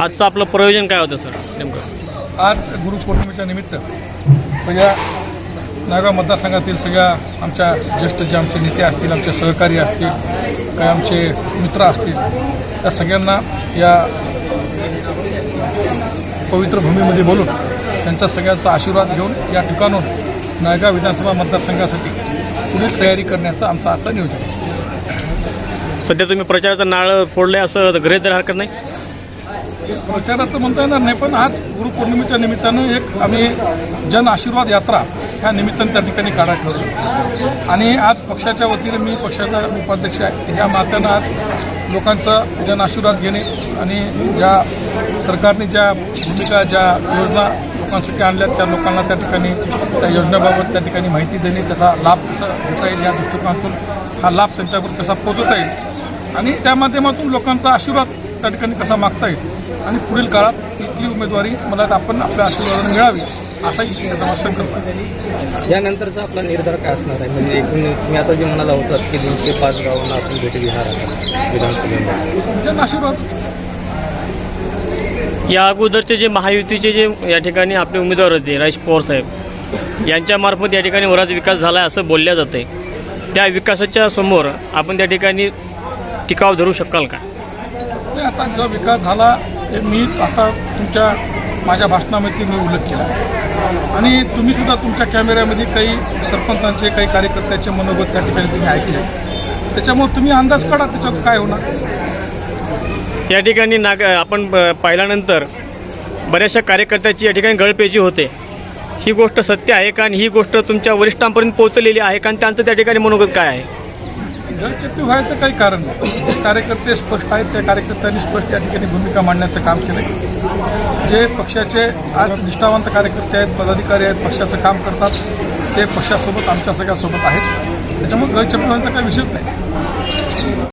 आजचं आपलं प्रयोजन काय होतं सर? नेमकं? आज गुरुपौर्णिमेच्या निमित्त सगळ्या नागाव मतदारसंघातील सगळ्या आमच्या ज्येष्ठ जे आमचे नेते असतील आमचे सहकारी असतील काही आमचे मित्र असतील त्या सगळ्यांना या पवित्र भूमीमध्ये बोलून त्यांचा सगळ्यांचा आशीर्वाद घेऊन या ठिकाणून नायगाव विधानसभा मतदारसंघासाठी पुढील तयारी करण्याचं आमचा आजचा नियोजन सध्या तुम्ही प्रचाराचं नाळ फोडले असं गृहीत हरकत नाही? प्रचाराचं म्हणता येणार नाही पण आज गुरुपौर्णिमेच्या निमित्तानं एक आम्ही जन आशीर्वाद यात्रा ह्या निमित्तानं त्या ठिकाणी काढायला ठरवलं आणि आज पक्षाच्या वतीने मी पक्षाचा उपाध्यक्ष आहे ह्या नात्यानं आज लोकांचा जन आशीर्वाद घेणे आणि ज्या सरकारने ज्या भूमिका ज्या योजना लोकांसाठी आणल्या त्या लोकांना त्या ठिकाणी त्या योजनेबाबत त्या ठिकाणी माहिती देणे त्याचा लाभ कसा घेता येईल या दृष्टिकोनातून हा लाभ त्यांच्यावर कसा पोचवता येईल? आणि त्या माध्यमातून लोकांचा आशीर्वाद त्या ठिकाणी कसा मागता येईल आणि पुढील काळात इथली उमेदवारी मला आपण आपल्या आशीर्वादाने मिळावी असाही आहे. यानंतरचा आपला निर्धार काय असणार आहे? म्हणजे एकूण तुम्ही आता जे म्हणाला होतात की दोनशे पाच गावांना आपण भेटी घेणार आहात विधानसभेमध्ये. जन आशीर्वाद. या अगोदरचे जे महायुतीचे जे या ठिकाणी आपले उमेदवार होते राजेश पवार साहेब यांच्यामार्फत या ठिकाणी बराच विकास झाला आहे असं बोलल्या जाते त्या विकासाच्या समोर आपण त्या ठिकाणी टिकाव धरू शकाल का? नाही, आता जो विकास झाला ते मी आता तुमच्या माझ्या भाषणामध्ये मी उल्लेख केला. आणि तुम्ही सुद्धा तुमच्या कॅमेऱ्यामध्ये काही सरपंचांचे काही कार्यकर्त्याचे मनोगत त्या ठिकाणी तुम्ही ऐकले. त्याच्यामुळे तुम्ही अंदाज काढा त्याच्यात काय होणार? या ठिकाणी नाग आपण पाहिल्यानंतर बऱ्याचशा कार्यकर्त्याची या ठिकाणी गळपेजी होते. ही गोष्ट सत्य आहे का? आणि ही गोष्ट तुमच्या वरिष्ठांपर्यंत पोहोचलेली आहे का? आणि त्यांचं त्या ठिकाणी मनोगत काय आहे? गळचेपी व्हायचं काही कारण नाही. जे कार्यकर्ते स्पष्ट आहेत त्या कार्यकर्त्यांनी स्पष्ट या ठिकाणी भूमिका मांडण्याचं काम केलं जे पक्षाचे आज निष्ठावंत कार्यकर्ते आहेत पदाधिकारी आहेत पक्षाचं काम करतात ते पक्षासोबत आमच्या सगळ्यासोबत आहेत. त्याच्यामुळे गळचेपी व्हायचा काही विषयच नाही.